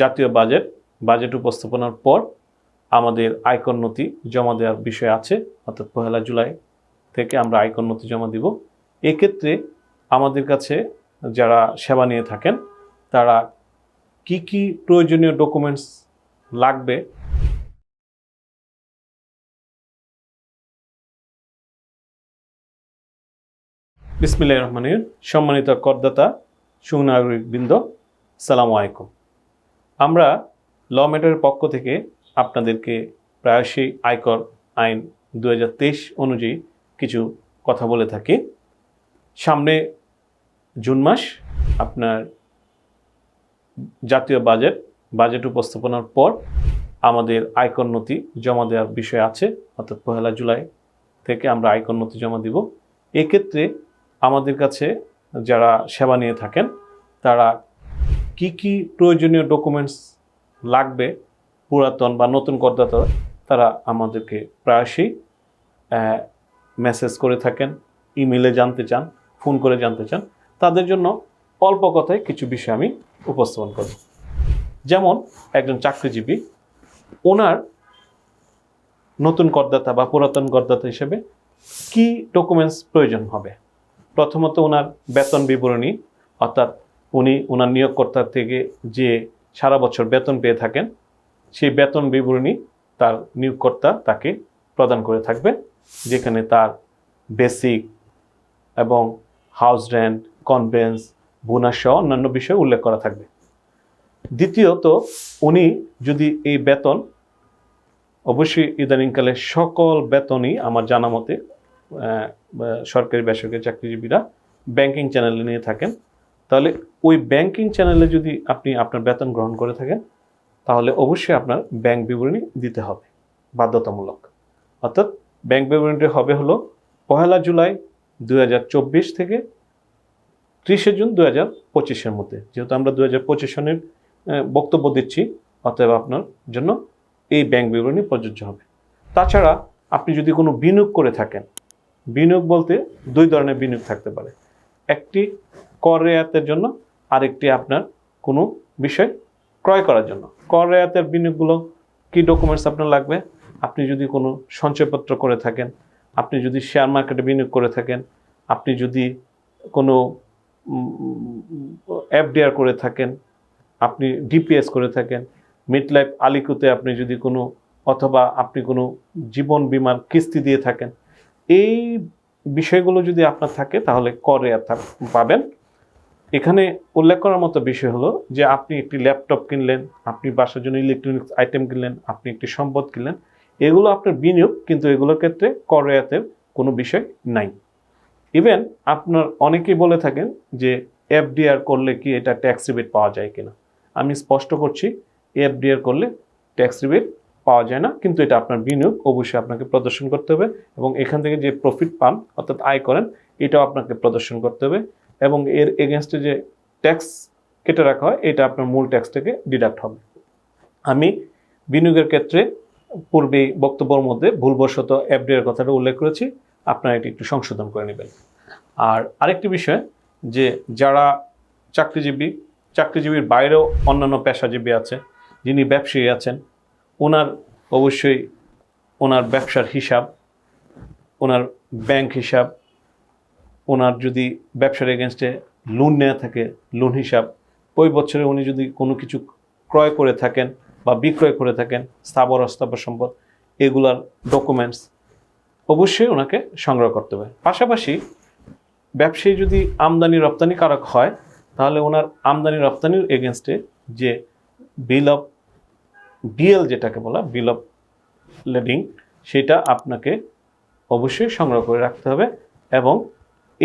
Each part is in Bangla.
জাতীয় বাজেট বাজেট উপস্থাপনার পর আমাদের আয়কর নথি জমা দেওয়ার বিষয় আছে, অর্থাৎ পহেলা জুলাই থেকে আমরা আয়কর নথি জমা দিব। এক্ষেত্রে আমাদের কাছে যারা সেবা নিয়ে থাকেন, তারা কি কি প্রয়োজনীয় ডকুমেন্টস লাগবে? বিসমিল্লাহ রহমানির সম্মানিত করদাতা সুনাগরিক বৃন্দ সালামু আলাইকুম। আমরা ল ম্যাটারের পক্ষ থেকে আপনাদেরকে প্রায়শই আয়কর আইন দু হাজার তেইশ অনুযায়ী কিছু কথা বলে থাকি। সামনে জুন মাস, আপনার জাতীয় বাজেট বাজেট উপস্থাপনার পর আমাদের আয়কর নথি জমা দেওয়ার বিষয় আছে, অর্থাৎ পহেলা জুলাই থেকে আমরা আয়কর নথি জমা দিব। এক্ষেত্রে আমাদের কাছে যারা সেবা নিয়ে থাকেন, তারা কি কি প্রয়োজনীয় ডকুমেন্টস লাগবে পুরাতন বা নতুন করদাতা তারা আমাদেরকে প্রায়শই মেসেজ করে থাকেন ইমেলে জানতে চান ফোন করে জানতে চান। তাদের জন্য অল্প কথায় কিছু বিষয় আমি উপস্থাপন করব। যেমন, একজন চাকরিজীবী, ওনার নতুন করদাতা বা পুরাতন করদাতা হিসেবে কি ডকুমেন্টস প্রয়োজন হবে? প্রথমত ওনার বেতন বিবরণী, অর্থাৎ উনি ওনার নিয়োগকর্তার থেকে যে সারা বছর বেতন পেয়ে থাকেন, সেই বেতন বিবরণী তার নিয়োগকর্তা তাকে প্রদান করে থাকবে যেখানে তার বেসিক এবং হাউস রেন্ট কনভেন্স বোনাস সহ অন্যান্য বিষয় উল্লেখ করা থাকবে। দ্বিতীয়ত, উনি যদি এই বেতন, অবশ্যই ইদানিংকালে সকল বেতনই আমার জানা মতে সরকারি বেসরকারি চাকরিজীবীরা ব্যাংকিং চ্যানেলে নিয়ে থাকেন। তাহলে ওই ব্যাংকিং চ্যানেলে যদি আপনি আপনার বেতন গ্রহণ করে থাকেন, তাহলে অবশ্যই আপনার ব্যাংক বিবরণী দিতে হবে, বাধ্যতামূলক। অর্থাৎ ব্যাংক বিবরণীটি হবে হলো পহেলা জুলাই দু হাজার চব্বিশ থেকে ত্রিশে জুন দু হাজার পঁচিশের মধ্যে। যেহেতু আমরা দু হাজার পঁচিশ সনের বক্তব্য দিচ্ছি, অতএব আপনার জন্য এই ব্যাংক বিবরণী প্রযোজ্য হবে। তাছাড়া আপনি যদি কোনো বিনিয়োগ করে থাকেন, বিনিয়োগ বলতে দুই ধরনের বিনিয়োগ থাকতে পারে। একটি কর রেয়াতের জন্য আরেকটি আপনার কোনো বিষয় ক্রয় করার জন্য। কর রেয়াতের বিনিয়োগগুলো কি ডকুমেন্টস আপনার লাগবে? আপনি যদি কোনো সঞ্চয়পত্র করে থাকেন, আপনি যদি শেয়ার মার্কেটে বিনিয়োগ করে থাকেন, আপনি যদি কোনো এফডিআর করে থাকেন, আপনি ডিপিএস করে থাকেন মিড লাইফ আলিকুতে আপনি যদি কোনো অথবা আপনি কোনো জীবন বিমার কিস্তি দিয়ে থাকেন, এই বিষয়গুলো যদি আপনার থাকে তাহলে করে পাবেন। এখানে উল্লেখ করার মতো বিষয় হলো যে আপনি একটি ল্যাপটপ কিনলেন, আপনি বাসার জন্য ইলেকট্রনিক্স আইটেম কিনলেন, আপনি একটি সম্পদ কিনলেন, এগুলো আপনার বিনিয়োগ, কিন্তু এগুলোর ক্ষেত্রে কর রেয়াতের কোনো বিষয় নাই। ইভেন আপনার অনেকেই বলে থাকেন যে এফডিআর করলে কি এটা ট্যাক্স রিবেট পাওয়া যায় কিনা। আমি স্পষ্ট করছি এফডিআর করলে ট্যাক্স রিবেট পাওয়া যায় না, কিন্তু এটা আপনার বিনিয়োগ, অবশ্যই আপনাকে প্রদর্শন করতে হবে এবং এখান থেকে যে প্রফিট পান, অর্থাৎ আয় করেন, এটাও আপনাকে প্রদর্শন করতে হবে। এবং এর এগেনস্টে যে ট্যাক্স কেটে রাখা হয়, এটা আপনার মূল ট্যাক্স থেকে ডিডাক্ট হবে। আমি বিনিয়োগের ক্ষেত্রে পূর্বেই বক্তব্যের মধ্যে ভুলবশত এফডিআর কথাটা উল্লেখ করেছি, আপনারা এটি একটু সংশোধন করে নেবেন। আর আরেকটি বিষয়, যে যারা চাকরিজীবী, চাকরিজীবীর বাইরেও অন্যান্য পেশাজীবী আছে, যিনি ব্যবসায়ী আছেন, ওনার অবশ্যই ওনার ব্যবসার হিসাব, ওনার ব্যাংক হিসাব ওনার যদি ব্যবসার এগেনস্টে লোন নেওয়া থাকে লোন হিসাব, ওই বছরে উনি যদি কোনো কিছু ক্রয় করে থাকেন বা বিক্রয় করে থাকেন, স্থাবর অস্থাবর সম্পদ, এগুলার ডকুমেন্টস অবশ্যই ওনাকে সংগ্রহ করতে হবে। পাশাপাশি ব্যবসায়ী যদি আমদানি রপ্তানি কারক হয়, তাহলে ওনার আমদানি রপ্তানির এগেনস্টে যে বিল অফ বিএল যেটাকে বলা বিল অফ লেডিং সেটা আপনাকে অবশ্যই সংগ্রহ করে রাখতে হবে এবং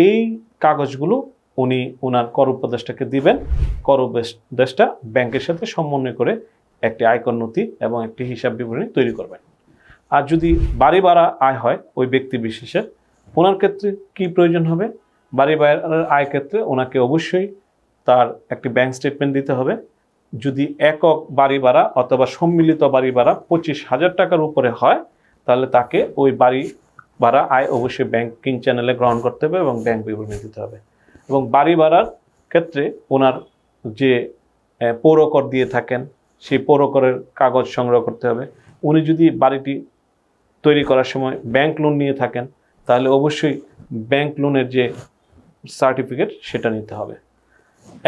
এই কাগজগুলো উনি ওনার কর উপদেষ্টাকে দিবেন। কর উপদেষ্টা ব্যাংকের সাথে সমন্বয় করে একটি আয়কর নথি এবং একটি হিসাব বিবরণী তৈরি করবেন। আর যদি বাড়ি ভাড়া আয় হয় ওই ব্যক্তি বিশেষের ওনার ক্ষেত্রে কি প্রয়োজন হবে? বাড়ি ভাড়ার আয় ক্ষেত্রে ওনাকে অবশ্যই তার একটি ব্যাংক স্টেটমেন্ট দিতে হবে। যদি একক বাড়ি ভাড়া অথবা সম্মিলিত বাড়ি ভাড়া পঁচিশ হাজার টাকার উপরে হয়, তাহলে তাকে ওই বাড়ি ভাড়া আয় অবশ্যই ব্যাংকিং চ্যানেলে গ্রহণ করতে হবে এবং ব্যাংক বিবরণী দিতে হবে। এবং বাড়ি ভাড়ার ক্ষেত্রে ওনার যে পৌরকর দিয়ে থাকেন, সেই পৌরকরের কাগজ সংগ্রহ করতে হবে। উনি যদি বাড়িটি তৈরি করার সময় ব্যাংক লোন নিয়ে থাকেন, তাহলে অবশ্যই ব্যাংক লোনের যে সার্টিফিকেট সেটা নিতে হবে।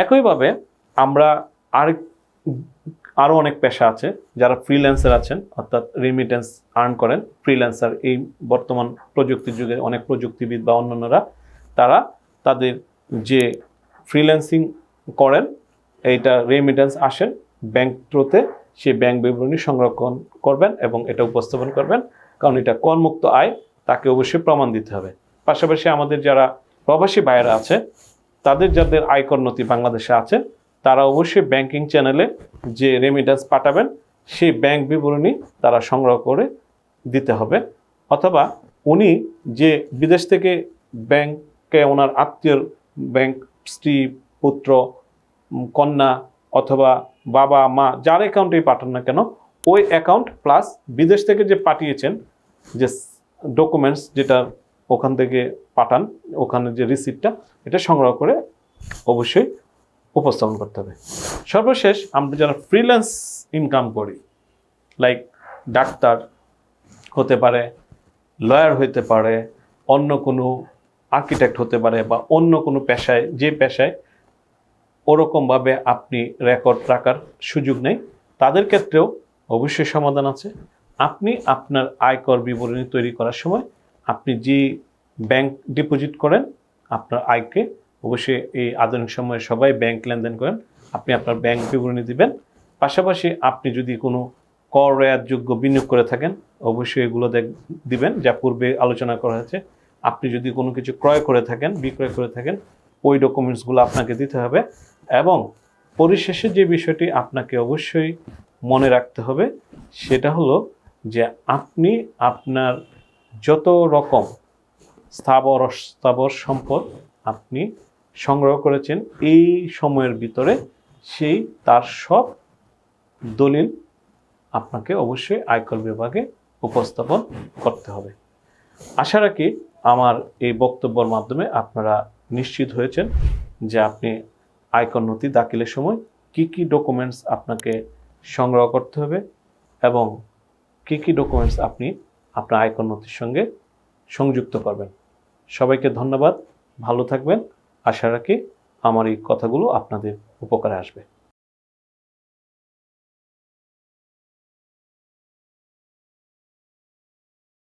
একইভাবে আমরা আরেক আরও অনেক পেশা আছে যারা ফ্রিল্যান্সার আছেন, অর্থাৎ রিমিটেন্স আর্ন করেন। ফ্রিল্যান্সার এই বর্তমান প্রযুক্তির যুগে অনেক প্রযুক্তিবিদ বা অন্যান্যরা, তারা তাদের যে ফ্রিল্যান্সিং করেন, এইটা রেমিটেন্স আসেন ব্যাংক থ্রুতে সেই ব্যাংক বিবরণী সংরক্ষণ করবেন এবং এটা উপস্থাপন করবেন। কারণ এটা করমুক্ত আয়, তাকে অবশ্যই প্রমাণ দিতে হবে। পাশাপাশি আমাদের যারা প্রবাসী ভাইয়েরা আছে, তাদের যাদের আয়কর নথি বাংলাদেশে আছে তারা অবশ্যই ব্যাংকিং চ্যানেলে যে রেমিটেন্স পাঠাবেন, সেই ব্যাংক বিবরণী তারা সংগ্রহ করে দিতে হবে। অথবা উনি যে বিদেশ থেকে ব্যাংকে ওনার আত্মীয় ব্যাংক স্ত্রী, পুত্র কন্যা অথবা বাবা, মা, যার অ্যাকাউন্টেই পাঠান না কেন, ওই অ্যাকাউন্ট প্লাস বিদেশ থেকে যে পাঠিয়েছেন, যে ডকুমেন্টস যেটা ওখান থেকে পাঠান, ওখানে যে রিসিপ্টটা এটা সংগ্রহ করে অবশ্যই উপস্থাপন করতে হবে। সর্বশেষ আমরা যারা ফ্রিল্যান্স ইনকাম করি লাইক ডাক্তার হতে পারে লয়ার হতে পারে, অন্য কোনো আর্কিটেক্ট হতে পারে বা অন্য কোনো পেশায়, যে পেশায় ওরকমভাবে আপনি রেকর্ড রাখার সুযোগ নেই, তাদের ক্ষেত্রেও অবশ্যই সমাধান আছে। আপনি আপনার আয়কর বিবরণী তৈরি করার সময় আপনি যে ব্যাংক ডিপোজিট করেন, আপনার আয়কে অবশ্যই এই আধুনিক সময়ে সবাই ব্যাংক লেনদেন করেন। আপনি আপনার ব্যাংক বিবরণী দিবেন। পাশাপাশি আপনি যদি কোনো কর রেয়াতযোগ্য বিনিয়োগ করে থাকেন, অবশ্যই এগুলো দিবেন, যা পূর্বে আলোচনা করা হয়েছে। আপনি যদি কোনো কিছু ক্রয় করে থাকেন, বিক্রয় করে থাকেন, ওই ডকুমেন্টসগুলো আপনাকে দিতে হবে এবং পরিশেষে যে বিষয়টি আপনাকে অবশ্যই মনে রাখতে হবে, সেটা হলো যে আপনি আপনার যত রকম স্থাবর অস্থাবর সম্পদ আপনি সংগ্রহ করেছেন, এই সময়ের ভিতরে সেই তার সব দলিল আপনাকে অবশ্যই আয়কর বিভাগে উপস্থাপন করতে হবে। আশা রাখি আমার এই বক্তব্যর মাধ্যমে আপনারা নিশ্চিত হয়েছেন যে আপনি আয়কর নথি দাখিলের সময় কি কি ডকুমেন্টস আপনাকে সংগ্রহ করতে হবে এবং কি কি ডকুমেন্টস আপনি আপনার আয়কর নথির সঙ্গে সংযুক্ত করবেন। সবাইকে ধন্যবাদ, ভালো থাকবেন। আশা রাখি আমার এই কথাগুলো আপনাদের উপকারে আসবে।